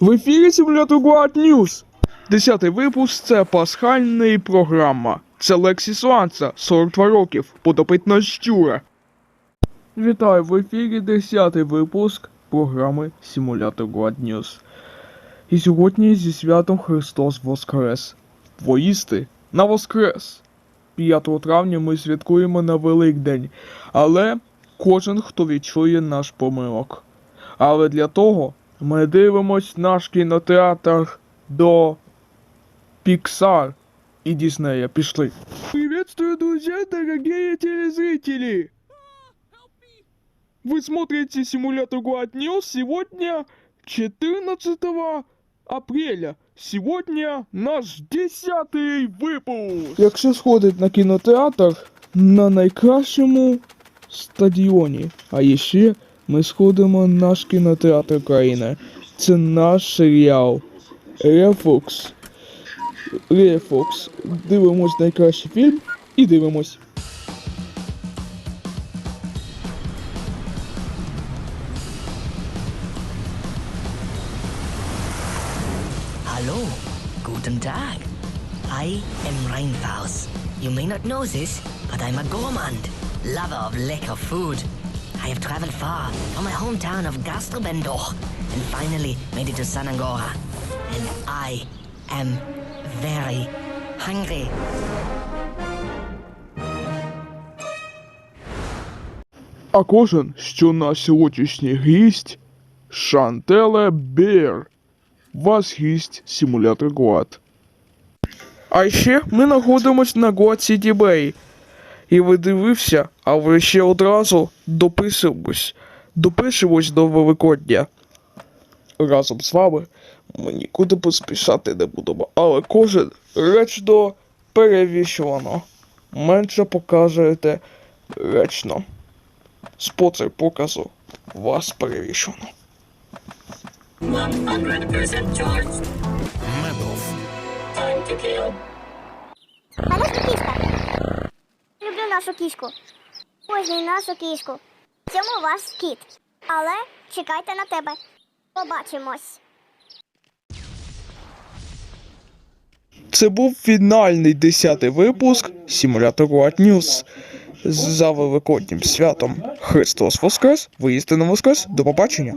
В ефірі симулятор Guard News. Десятий випуск це пасхальна програма. Це Лексіс Ланца, 42 років, подопитна щура. Вітаю в ефірі 10 випуск програми Симулятор Guard News. І сьогодні зі святом Христос Воскрес. Воїсти на Воскрес. 5 травня ми святкуємо на Великдень, але кожен, хто відчує наш помилок. Але для того ми дивимось наш кінотеатр до Pixar и Диснея. Пішли. Приветствую, друзья, дорогие телезрители! Вы смотрите симулятор Guard News сегодня 14 апреля. Сегодня наш 10 випуск. Якщо сходить на кінотеатр на найкращому стадіоні, а ще ми сходимо на наш кінотеатр країни. Це наш серіал Рефокс. Рефокс. Дивимось найкращий фільм і дивимось. Hallo, guten Tag. I am Reinfaust. You may not know this, but I'm a gourmand, lover of lekker food. I have traveled far from my hometown of Gastrobendoch and finally made it to San Angora. And I am very hungry. А кожен, що наш сьогоднішній гість Шантеле Бір. Вас гість симулятор Гуат. А ще ми знаходимось на Гуат City Bay. І ви дивився, а ви ще одразу дописуємось. Допишемось до Великодня. Разом з вами ми нікуди поспішати не будемо, але кожен речно перевішувано. Менше показуєте речно. Спонсор показу вас перевішено. 100% charged. Time to kill. Нашу кішку. Кожній нашу кішку. Цьому ваш кіт. Але чекайте на тебе. Побачимось. Це був фінальний десятий випуск симулятору News. За Великоднім святом Христос Воскрес! Воістину Воскрес! До побачення!